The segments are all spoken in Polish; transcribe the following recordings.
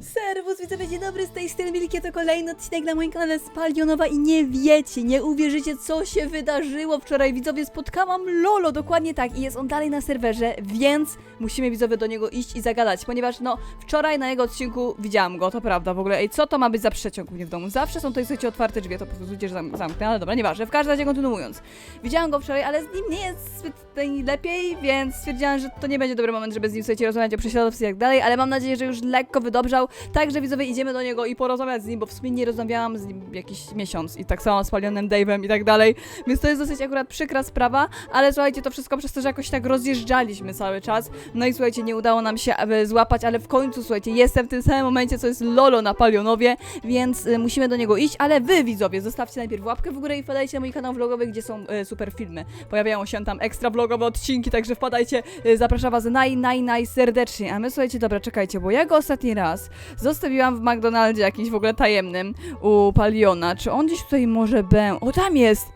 Serwus, widzowie, dzień dobry, z tej strony Wielkie, to kolejny odcinek na moim kanale Spalionowa i nie wiecie, nie uwierzycie, co się wydarzyło wczoraj. Widzowie, spotkałam Lolo, dokładnie tak, i jest on dalej na serwerze, więc musimy, widzowie, do niego iść i zagadać, ponieważ, no, wczoraj na jego odcinku widziałam go, to prawda, w ogóle, ej, co to ma być za przeciąg mnie w domu? Zawsze są to, słuchajcie, otwarte drzwi, to pozwólcie, że zam zamknę, ale dobra, nieważne, w każdym razie kontynuując. Widziałam go wczoraj, ale z nim nie jest zbyt lepiej, więc stwierdziłam, że to nie będzie dobry moment, żeby z nim, słuchajcie, rozmawiać o prześladowcy i tak dalej, ale mam nadzieję, że już lekko wydobrzał, Także widzowie idziemy do niego i porozmawiać z nim, bo w sumie nie rozmawiałam z nim jakiś miesiąc i tak samo z palionym Dave'em i tak dalej, więc to jest dosyć akurat przykra sprawa, ale słuchajcie, to wszystko przez to, że jakoś tak rozjeżdżaliśmy cały czas, no i słuchajcie, nie udało nam się aby złapać, ale w końcu, słuchajcie, jestem w tym samym momencie, co jest Lolo na Palionowie, więc y, musimy do niego iść, ale wy widzowie, zostawcie najpierw łapkę w górę i wpadajcie na mój kanał vlogowy, gdzie są y, super filmy, pojawiają się tam ekstra vlogowe odcinki, także wpadajcie, zapraszam was naj, naj, naj serdecznie, a my słuchajcie, dobra, czekajcie, bo ja go ostatni raz Zostawiłam w McDonaldzie jakimś w ogóle tajemnym u Paliona. Czy on gdzieś tutaj może był? O, tam jest!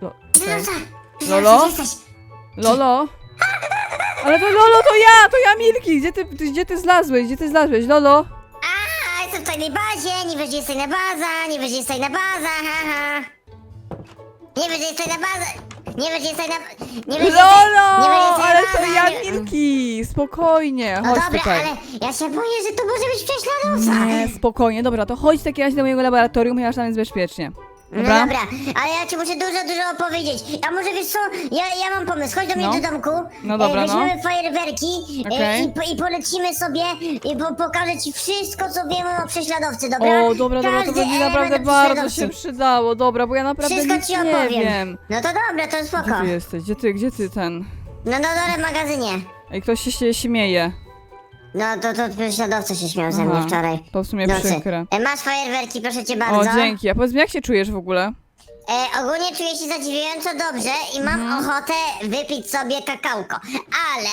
Lo. Lolo? Lolo? Ale to Lolo, to ja! To ja, Milki! Gdzie ty, gdzie ty zlazłeś? Gdzie ty zlazłeś? Lolo? A, jestem w tajnej bazie, nie wiesz, gdzie jest tajna baza, nie wiesz, gdzie jest tajna baza, ha, ha. Nie wiesz, gdzie jest tajna baza, nie gdzie jest tajna... Nie Lolo! Ale to tajna ja, baza, nie- Milki! Spokojnie, No chodź dobra, tutaj. ale ja się boję, że to może być prześladowca. Nie, spokojnie, dobra, to chodź w takim razie do mojego laboratorium, ponieważ tam jest bezpiecznie. No Dobra? dobra, ale ja ci muszę dużo, dużo opowiedzieć. A może wiesz co, ja, ja mam pomysł, chodź do mnie No. do domku. No dobra, e, no. Weźmiemy fajerwerki e, Okej. i, po- i polecimy sobie i po, pokażę ci wszystko, co wiemy o prześladowcy, dobra? O, dobra, dobra, to Każdy będzie element naprawdę bardzo prześladowcy. się przydało, dobra, bo ja naprawdę Wszystko nic ci nie opowiem. wiem. No to dobra, to spoko. Gdzie ty jesteś? Gdzie ty, gdzie ty ten? No na dole w magazynie. Ej, ktoś się śmieje. No to, to prześladowcy się śmiał ze mnie Aha, wczoraj. To w sumie Nocy. przykre. E, masz fajerwerki, proszę cię O, bardzo. dzięki. A powiedz mi, jak się czujesz w ogóle? E, ogólnie czuję się zadziwiająco dobrze i mam Mhm. ochotę wypić sobie kakałko. Ale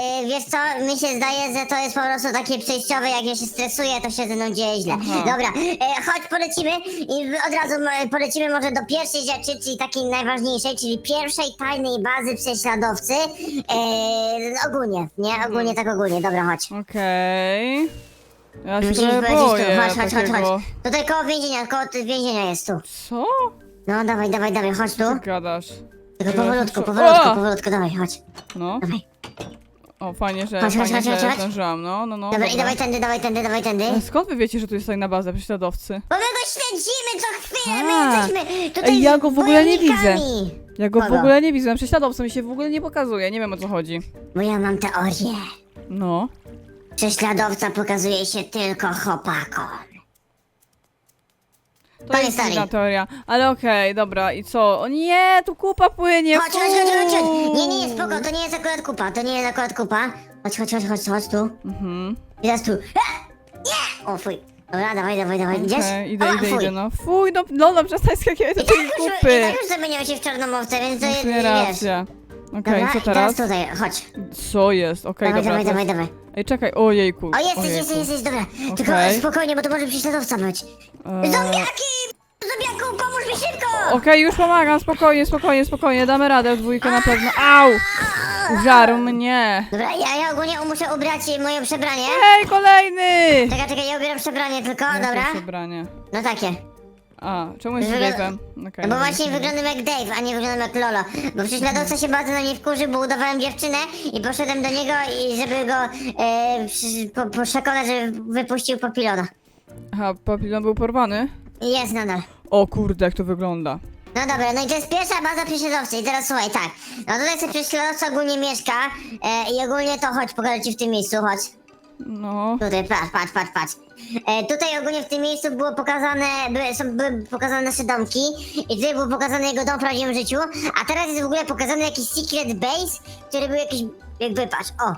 e, wiesz co, mi się zdaje, że to jest po prostu takie przejściowe, jak ja się stresuję, to się ze mną dzieje źle. Aha. Dobra, e, chodź polecimy i od razu e, polecimy może do pierwszej rzeczy, czyli takiej najważniejszej, czyli pierwszej tajnej bazy prześladowcy. E, ogólnie, nie? Ogólnie tak ogólnie, dobra, chodź. Okej. Ja się Musisz trochę powiedzieć tu, boję chodź, chodź, chodź, takiego... chodź. Tutaj koło więzienia, koło ty- więzienia jest tu. Co? No dawaj, dawaj, dawaj, chodź tu. Ty gadasz. Tylko powolutku, powolutku, O! powolutku, dawaj, chodź. No. Dawaj. O, fajnie, że, Chodź, chodź, fajnie, chodź, chodź, że chodź. zdążyłam. No, no, no. Dobra, i dobra. dawaj tędy, dawaj tędy, dawaj tędy. Ale Skąd wy wiecie, że tu jest tajna baza prześladowcy? Bo my go śledzimy co chwilę, my Tak. jesteśmy tutaj Ej, ja go w ogóle nie wojownikami. Ja go w Kogo? ogóle nie widzę. Prześladowcą mi się w ogóle nie pokazuje. Nie wiem o co chodzi. Bo ja mam teorię. No. Prześladowca pokazuje się tylko chłopakom. To Panie jest inna teoria. Ale okej, dobra. I co? O nie, tu kupa płynie. Chodź, chodź, chodź, chodź, chodź. Nie, nie, spoko, to nie jest akurat kupa, to nie jest akurat kupa. Chodź, chodź, chodź, chodź, chodź tu. Mhm. I teraz tu. A! Nie! O fuj. Dobra, dawaj, dawaj, dawaj, idziesz? Okej, idę, idę, fuj. idę, no. Fuj, no, no, no przestań skakiwać do I tak tej już, i kupy. tak już zamieniamy się w czarnomowce, więc to jest, sumie wiesz. Okej, Dobra, co i teraz teraz? tutaj, chodź. Co jest? Okej, Dawaj, dobra. dawaj, teraz- dawaj, dawaj. Ej, czekaj, ojejku. O, jesteś, ojejku. jesteś, jesteś, dobra. Tylko Okej. spokojnie, bo to może prześladowca być. Eee, Zombiaki! Zombiaku, pomóż mi szybko! Okej, już pomagam, spokojnie, spokojnie, spokojnie, damy radę w dwójkę na pewno. Au! Użarł mnie. Dobra, ja, ja ogólnie muszę ubrać moje przebranie. Ej, kolejny! Czekaj, czekaj, ja ubieram przebranie tylko, dobra? przebranie? No takie. A, czemu jest Wygląda- Dave'em? Okej, No bo właśnie wyglądam jak Dave, a nie wyglądam jak Lolo. Bo prześladowca się bardzo na mnie wkurzy, bo udawałem dziewczynę i poszedłem do niego i żeby go e, przy- po, przekonać, że wypuścił papilona. Aha, papilon był porwany? I jest nadal. O kurde, jak to wygląda. No dobra, no i to jest pierwsza baza prześladowcy i teraz słuchaj, tak. No tutaj sobie prześladowca ogólnie mieszka e, i ogólnie to chodź, pokażę ci w tym miejscu, chodź. No. Tutaj, patrz, patrz, patrz, patrz. E, tutaj ogólnie w tym miejscu było pokazane, były, są, były pokazane nasze domki i tutaj był pokazany jego dom w prawdziwym życiu, a teraz jest w ogóle pokazany jakiś secret base, który był jakiś, jakby patrz, o,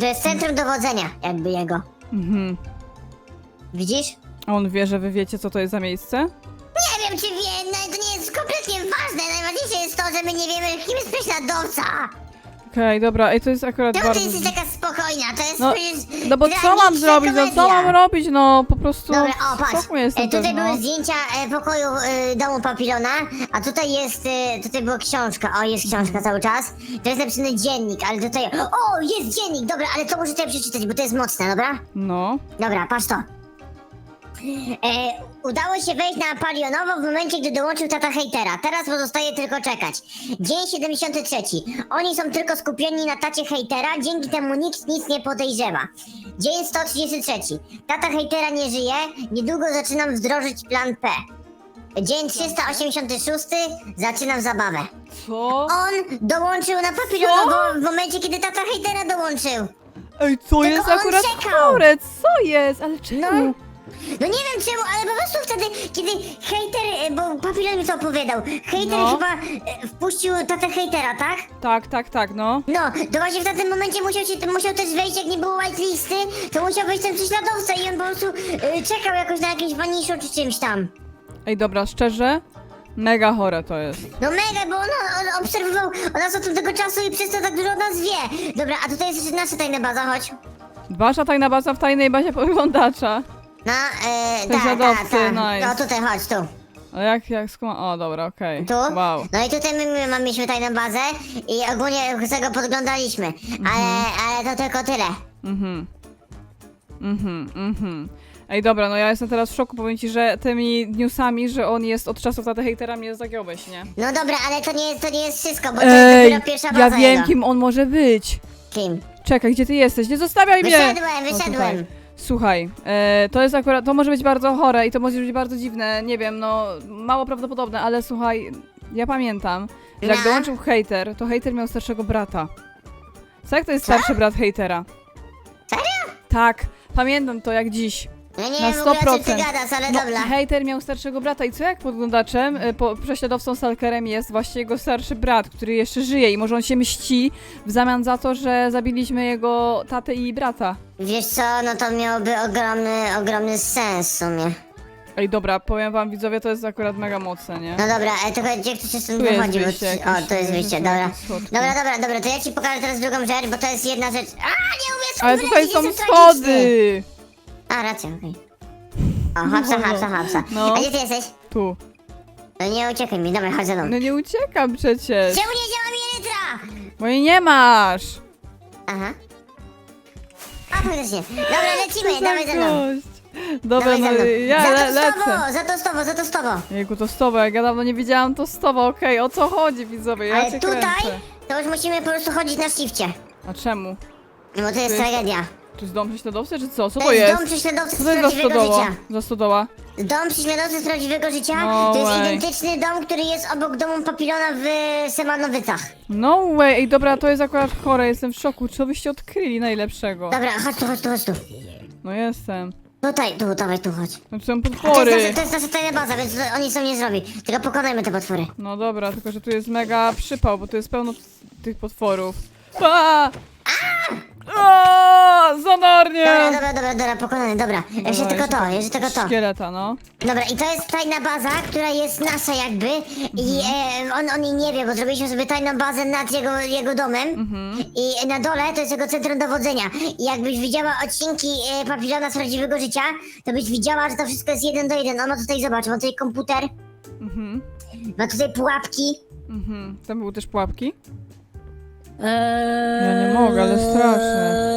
to jest centrum dowodzenia, jakby jego. Mhm. Widzisz? A on wie, że wy wiecie, co to jest za miejsce? Nie wiem, czy wie, no to nie jest kompletnie ważne, najważniejsze jest to, że my nie wiemy, kim jest prześladowca. Okej, dobra, ej, to jest akurat Czemu ty bardzo... jesteś taka spokojna? To jest No, przecież No bo co mam tragiczna zrobić, no co komedia. mam robić, no po prostu Dobra, o patrz, szoku jestem e, tutaj też, no. były zdjęcia e, pokoju e, domu papilona, a tutaj jest, e, tutaj była książka, o jest książka cały czas, to jest napisany dziennik, ale tutaj, o jest dziennik, dobra, ale to muszę tutaj przeczytać, bo to jest mocne, dobra? No, Dobra, patrz to. E, udało się wejść na Palionowo w momencie, gdy dołączył tata hejtera. Teraz pozostaje tylko czekać. Dzień 73. Oni są tylko skupieni na tacie hejtera, dzięki temu nikt nic nie podejrzewa. Dzień 133. Tata hejtera nie żyje, niedługo zaczynam wdrożyć plan P. Dzień 386. Zaczynam zabawę. co? On dołączył na Papilonowo w momencie, kiedy tata hejtera dołączył. Ej, co jest on akurat czekał. chore, co jest, ale czemu? No nie wiem czemu, ale po prostu wtedy, kiedy hejter, e, bo papilon mi to opowiadał, hejter No. chyba e, wpuścił tatę hejtera, tak? Tak, tak, tak, no. No, to właśnie w tamtym momencie musiał, się, musiał też wejść, jak nie było whitelisty, to musiał wejść ten prześladowca i on po prostu e, czekał jakoś na jakieś waniszu czy czymś tam. Ej, dobra, szczerze, mega chore to jest. No mega, bo on, on obserwował nas od tego czasu i przez to tak dużo o nas wie. Dobra, a tutaj jest jeszcze nasza tajna baza, chodź. Wasza tajna baza w tajnej bazie podglądacza. No, e, tak, tak, Prześladowcy, tak. nice. No tutaj, chodź, tu. A jak, jak skąd? O, dobra, okej. Tu? Wow. No i tutaj my, my mieliśmy tajną bazę i ogólnie tego podglądaliśmy, ale, ale to tylko tyle. Mhm. Mhm, mhm. Ej, dobra, no ja jestem teraz w szoku, powiem ci, że tymi newsami, że on jest od czasów taty hejtera mnie zagiąłeś, nie? No dobra, ale to nie jest, to nie jest wszystko, bo to jest dopiero pierwsza baza ja wiem, jego. kim on może być. Kim? Czekaj, gdzie ty jesteś? Nie zostawiaj mnie! Wyszedłem, O, wyszedłem. Słuchaj, e, to jest akurat, to może być bardzo chore i to może być bardzo dziwne, nie wiem, no mało prawdopodobne, ale słuchaj, ja pamiętam, że jak No. dołączył hejter, to hejter miał starszego brata. Co jak to jest Co? starszy brat hejtera? Serio? Tak, pamiętam to jak dziś. Ja nie Na wiem w ogóle o czym ty 100%. gadasz, ale No, dobra. hejter miał starszego brata i co jak podglądaczem, e, po, prześladowcą stalkerem jest właśnie jego starszy brat, który jeszcze żyje i może on się mści w zamian za to, że zabiliśmy jego tatę i brata. Wiesz co, no to miałoby ogromny, ogromny sens w sumie. Ej, dobra, powiem wam widzowie, to jest akurat mega mocne, nie? No dobra, ale to gdzie ktoś się stąd Tu jest wychodzi, bo... wyjście O, to jest wyjście, dobra. jakieś schodki. Dobra, dobra, dobra, to ja ci pokażę teraz drugą rzecz, bo to jest jedna rzecz... A, nie umiem Ale tutaj są schody! A, racja, okej. O, hapsa, No. hapsa, hapsa. No. A gdzie ty jesteś? Tu. No nie uciekaj mi, dobra, chodź za mną. No nie uciekam przecież. Czemu nie działa mi elytra? Bo jej nie masz! Aha. A, faktycznie. Dobra, lecimy, dawaj ze mną. Gość. Dobra, Dawaj no ze mną. ja za le to z lecę. tobą, za to z tobą, za to z tobą. Jejku, to jak ja dawno nie widziałam to stowa, okej, o co chodzi widzowie, ja Ale cię tutaj kręcę. to już musimy po prostu chodzić na shifcie. A czemu? Bo to jest jest- tragedia. Tu jest dom prześladowcy, czy co? Co To to jest dom prześladowcy Co z to jest za prawdziwego stodoła? życia. Za stodoła? Dom prześladowcy z prawdziwego życia No to jest way. identyczny dom, który jest obok domu papilona w Semanowicach. No way, ej dobra, to jest akurat chore, jestem w szoku, co byście odkryli najlepszego? Dobra, chodź tu, chodź tu, chodź tu. No jestem. Tutaj, tu, dawaj tu, chodź. No to są to jest, potwory. nasza, to jest nasza tajna baza, więc to- oni są nie zrobi. Tylko pokonajmy te potwory. No dobra, tylko że tu jest mega przypał, bo tu jest pełno tych potworów. A! Zanornie! Dobra, dobra, dobra, dobra, pokonany, dobra. Jeszcze tylko to, jeszcze tylko to. Szkieleta, no. Dobra, i to jest tajna baza, która jest nasza jakby i Mhm. e, on, on jej nie wie, bo zrobiliśmy sobie tajną bazę nad jego, jego domem Mhm. i na dole to jest jego centrum dowodzenia. I jakbyś widziała odcinki e, Papilona z prawdziwego życia, to byś widziała, że to wszystko jest jeden do jeden. On ma tutaj, zobacz, ma tutaj komputer, Mhm. ma tutaj pułapki. Mhm. Tam były też pułapki? Eee... Ja nie mogę, ale straszne.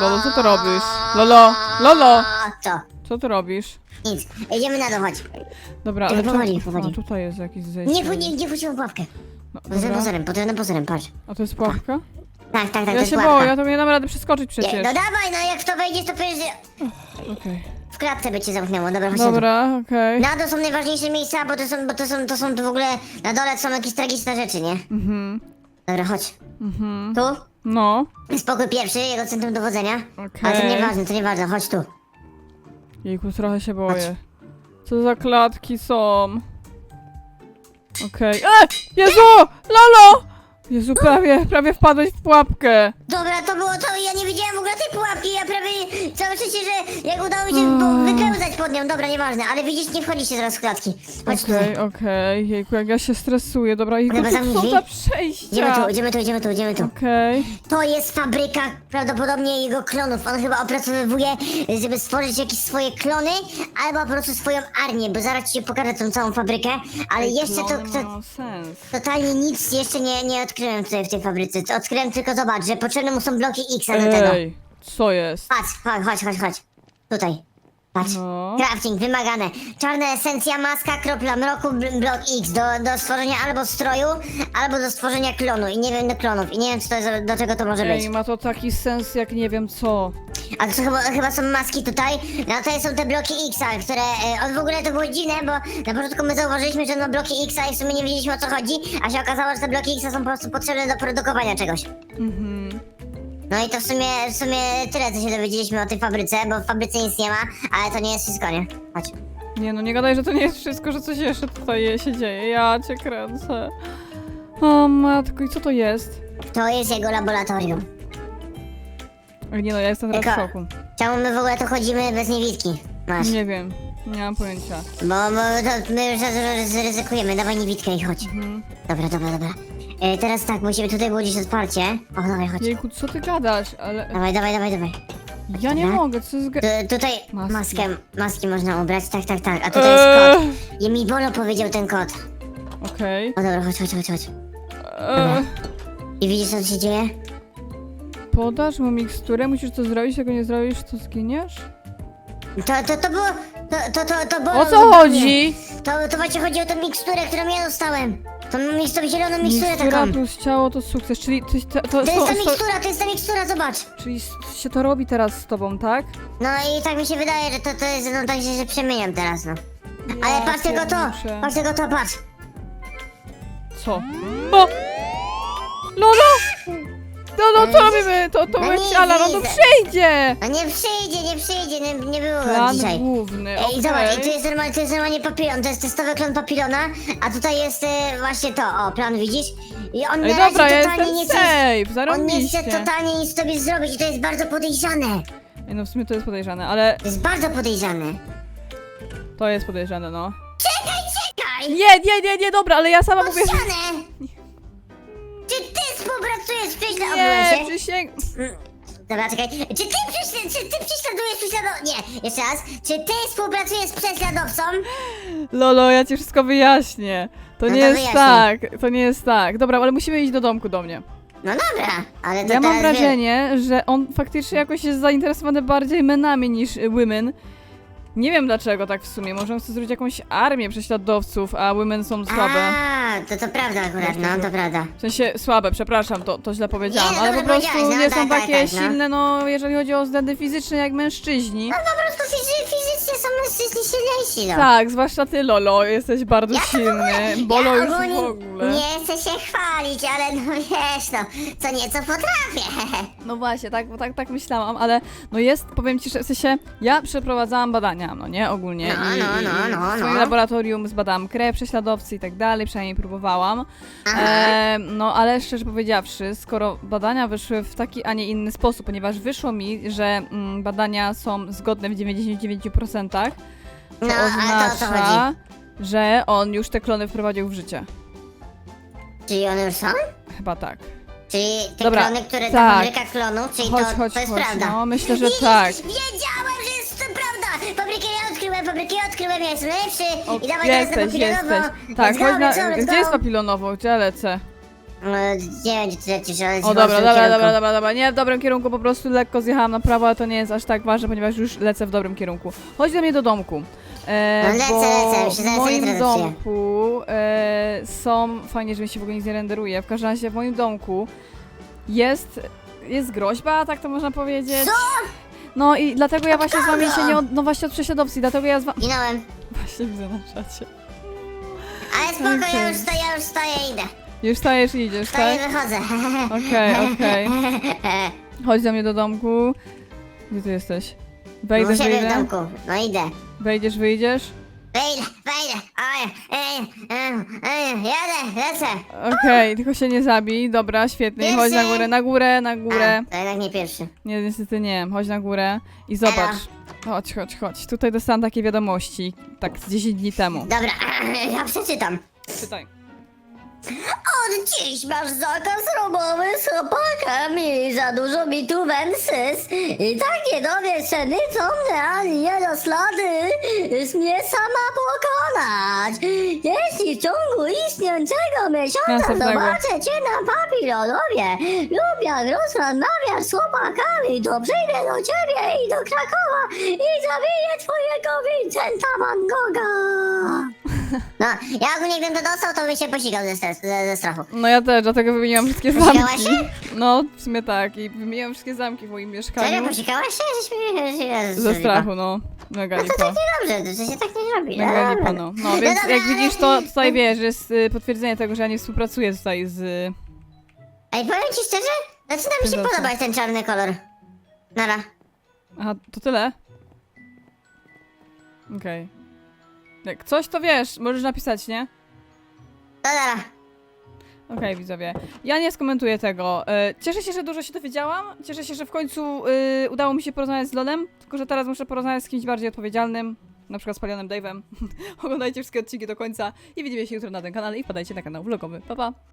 Lolo, co ty robisz? Lolo, Lolo! Co? Co ty robisz? Nic. Idziemy na dół, chodź. Dobra, Czekaj, ale powoli, czemu- powoli. A tutaj jest jakieś zejście. Nie, nie, nie wróciłem pułapkę. No, tym dobra. pozorem, pod tym pozorem, patrz. A to jest pułapka? Tak, tak, tak, to Ja jest się boję, ja to nie dam rady przeskoczyć Nie, przecież. no dawaj, no jak w to wejdziesz, to powiesz, że Okej. Klatce by cię zamknęło. Dobra, chodź na dół. Dobra, okej. Na dół są najważniejsze miejsca, bo to są, bo to są, to są tu w ogóle, na dole są jakieś tragiczne rzeczy, nie? Mhm. Dobra, chodź. Mhm. Tu? No. Spokój pierwszy, jego centrum dowodzenia. Ale to Okej. nieważne, to nieważne, chodź tu. Jejku, trochę się boję. Co za klatki są? Okej. E! Jezu! Lolo! Jezu, prawie, prawie wpadłeś w pułapkę. Dobra, to było to, ja nie widziałem w ogóle tej pułapki, ja prawie cały przecież, że jak udało mi się bo wypełzać pod nią, dobra, nieważne, ale widzisz, nie wchodzicie teraz w klatki. Chodź Okej, tutaj. okej, jejku, jak ja się stresuję, dobra, i Dobra, zamknij są drzwi. za Idziemy przejścia. tu, idziemy tu, idziemy tu, idziemy tu. Okej, To jest fabryka prawdopodobnie jego klonów. On chyba opracowywuje, żeby stworzyć jakieś swoje klony, albo po prostu swoją armię, bo zaraz ci pokażę tą całą fabrykę, ale jeszcze to, Klony to sens. totalnie nic jeszcze nie, nie odkryłem tutaj w tej fabryce. Odkryłem tylko, zobacz, że potrzebne mu są bloki X do tego. Ej, co jest? Patrz, chodź, chodź, chodź, chodź. Tutaj. Patrz. No. Crafting, wymagane. Czarna esencja, maska, kropla mroku, bl- blok X do, do stworzenia albo stroju, albo do stworzenia klonu. I nie wiem, do klonów. I nie wiem, co to jest, do czego to może być. Ej, ma to taki sens jak nie wiem co. A to chyba, chyba są maski tutaj. No tutaj są te bloki X, które e, on w ogóle to było dziwne, bo na początku my zauważyliśmy, że no bloki X i w sumie nie wiedzieliśmy o co chodzi, a się okazało, że te bloki X są po prostu potrzebne do produkowania czegoś. Mhm. No i to w sumie, w sumie tyle, co się dowiedzieliśmy o tej fabryce, bo w fabryce nic nie ma, ale to nie jest wszystko, nie? Chodź. Nie no, nie gadaj, że to nie jest wszystko, że coś jeszcze tutaj się dzieje. Ja cię kręcę. O matko, i co to jest? To jest jego laboratorium. Ej, nie no, ja jestem teraz w Jaka- szoku. Czemu my w ogóle tu chodzimy bez niewidki? Masz. Nie wiem, nie mam pojęcia. Bo, bo to my już za dużo zryzykujemy, dawaj niewidkę i chodź. Mhm. Dobra, dobra, dobra. E, teraz tak, musimy tutaj było gdzieś otwarcie. O, dawaj, chodź. Jejku, co ty gadasz? Ale Dawaj, dawaj, dawaj, dawaj. ja nie Dobra. mogę, co jest... Tu, tutaj Maski. maskę, maski można ubrać, tak, tak, tak. A tutaj jest kod. Eee, I mi Bolo powiedział ten kod. Okej. O dobra, chodź, chodź, chodź, chodź. Eee, I widzisz co tu się dzieje? Podasz mu miksturę, musisz to zrobić, jak go nie zrobisz, to zginiesz? To, to, to było, to, to, to, to było... O co chodzi? To, to właśnie chodzi o tę miksturę, którą ja dostałem. Tą, tą zieloną miksturę Mikstura taką. plus ciało to sukces, czyli to, to, to, To jest ta to, mikstura, to jest ta mikstura, zobacz. czyli s- się to robi teraz z tobą, tak? No i tak mi się wydaje, że to, to jest, no tak się że przemieniam teraz, no. Ale Ja patrz tylko to, patrz tylko to, patrz. Co? O! Lolo! Lolo, co robimy? To, to No będzie nic, alarm, no to przyjdzie! No nie przyjdzie, nie przyjdzie, nie, nie było go Plan dzisiaj. główny, Ej, okej. zobacz, i tu jest normalnie, to jest normalnie papilon, to jest testowy klon papilona, a tutaj jest e, właśnie to, o, plan widzisz? I on Ej, na razie dobra, ja totalnie jestem nie chce, safe, on nie chce zarobiście. totalnie nic sobie zrobić i to jest bardzo podejrzane. Ej, no w sumie to jest podejrzane, ale To jest bardzo podejrzane. to jest podejrzane, no. Czekaj, czekaj! Nie, nie, nie, nie, dobra, ale ja sama mówię... ścianę! Prześladowcą Nie, się? przysięg... Dobra, czekaj. Czy ty, prześla- czy ty prześladujesz prześladowcą? Nie, jeszcze raz. Czy ty współpracujesz z prześladowcą? Lolo, ja ci wszystko wyjaśnię. To No nie to jest wyjaśnij. tak, to nie jest tak. Dobra, ale musimy iść do domku do mnie. No dobra, ale to Ja mam teraz wrażenie, że on faktycznie jakoś jest zainteresowany bardziej menami niż y, women. Nie wiem dlaczego tak w sumie. Może on chce zrobić jakąś armię prześladowców, a women są słabe. A, to to prawda akurat, no to prawda. W sensie słabe, przepraszam, to, to źle powiedziałam, Nie, no ale po dobrze prostu powiedziałaś, no nie są tak, tak, takie tak, no. silne, no jeżeli chodzi o względy fizyczne jak mężczyźni. No po prostu fizy- mężczyźni silniejsi, no. Tak, zwłaszcza ty, Lolo, jesteś bardzo Ja to w silny. Bolo ja już ogólnie w ogóle. Nie chcę się chwalić, ale no wiesz, no, co nieco potrafię. No właśnie, tak, tak, tak myślałam, ale no jest, powiem ci, że w sensie ja przeprowadzałam badania, no nie, ogólnie. No, I, no, no, i no, w swoim no. laboratorium zbadałam krew, prześladowcy i tak dalej, przynajmniej próbowałam. E, no ale szczerze powiedziawszy, skoro badania wyszły w taki, a nie inny sposób, ponieważ wyszło mi, że mm, badania są zgodne w 99%, to No, ale to o oznacza, chodzi? że on już te klony wprowadził w życie. Czyli one już są? Chyba tak. Czyli te Dobra, klony, które ta tak. fabryka klonów, czyli Chodź, to, chodź, to jest chodź. prawda. No, myślę, że Widzisz? tak. Wiedziałem, że jest to prawda! Fabrykę ja odkryłem, fabrykę ja odkryłem, ja jestem lepszy! O, I dawaj teraz na jesteś. Tak, let's go, chodź na, let's go, let's gdzie jest papilonowo? Gdzie ja lecę? Nie wiem, gdzie ty lecisz, ale O dobra, dobra, dobra, dobra, dobra. Nie w dobrym kierunku, po prostu lekko zjechałam na prawo, ale to nie jest aż tak ważne, ponieważ już lecę w dobrym kierunku. Chodź do mnie do domku. E, No lecę, bo lecę, już się w moim domku e, są, fajnie, że mi się w ogóle nic nie renderuje, w każdym razie w moim domku jest, jest groźba, tak to można powiedzieć. Co? No i dlatego ja właśnie z wami się nie, od, no właśnie od prześladowcy, dlatego ja z wami, Ginąłem. właśnie widzę na czacie. Ale spoko, ja już stoję, ja już stoję, idę. Już stajesz i idziesz, Stoję tak? wychodzę. Okej, okej. Chodź do mnie do domku. Gdzie ty jesteś? Wejdę, siebie w wyjdę. domku, no idę. Wejdziesz, wyjdziesz. Wejdę, wejdę, oj, ej, jadę, lecę. Okej, tylko się nie zabij. Dobra, świetnie. Chodź na Pierwszy. górę, na górę, na górę. A, to jednak nie pierwszy. Nie, niestety nie. Chodź na górę i zobacz. Chodź, chodź, chodź. Tutaj dostałam takie wiadomości, tak z 10 dni temu. Dobra, ja przeczytam. Czytaj. Od dziś masz zakaz robowy z chłopakami, za dużo mi tu węsys i takie ceny co mnie ani niedoslady mnie sama pokonać. Jeśli w ciągu istniejącego miesiąca Następnego. zobaczę cię na papilonowie lub jak rozmawiasz z chłopakami, to przyjdę do ciebie i do Krakowa i zabiję twojego Vincenta Van Gogha. No, ja ogólnie gdybym to dostał, to bym się posikał ze, stres- ze, ze strachu. No ja też, dlatego wymieniłam wszystkie Posikałaś zamki. No, w sumie tak. I wymieniłam wszystkie zamki w moim Serio, mieszkaniu. posikałaś się? Żeś mnie... Ze strachu, no. Mega No to lipa. tak nie dobrze, to się tak nie robi. no Mega dobra. lipa, no. No, więc dobra, jak ale- widzisz, to tutaj wiesz, że jest y, potwierdzenie tego, że ja nie współpracuję tutaj z... Ej, powiem ci szczerze, zaczyna mi się Zobaczę. podobać ten czarny kolor. Nara. Aha, to tyle? Okej. Jak coś, to wiesz, możesz napisać, nie? To nara. Okej, widzowie. Ja nie skomentuję tego. E, Cieszę się, że dużo się dowiedziałam. Cieszę się, że w końcu y, udało mi się porozmawiać z Lolem. Tylko, że teraz muszę porozmawiać z kimś bardziej odpowiedzialnym. Na przykład z Palionem Dave'em. Oglądajcie wszystkie odcinki do końca i widzimy się jutro na tym kanale i wpadajcie na kanał vlogowy. Pa, pa!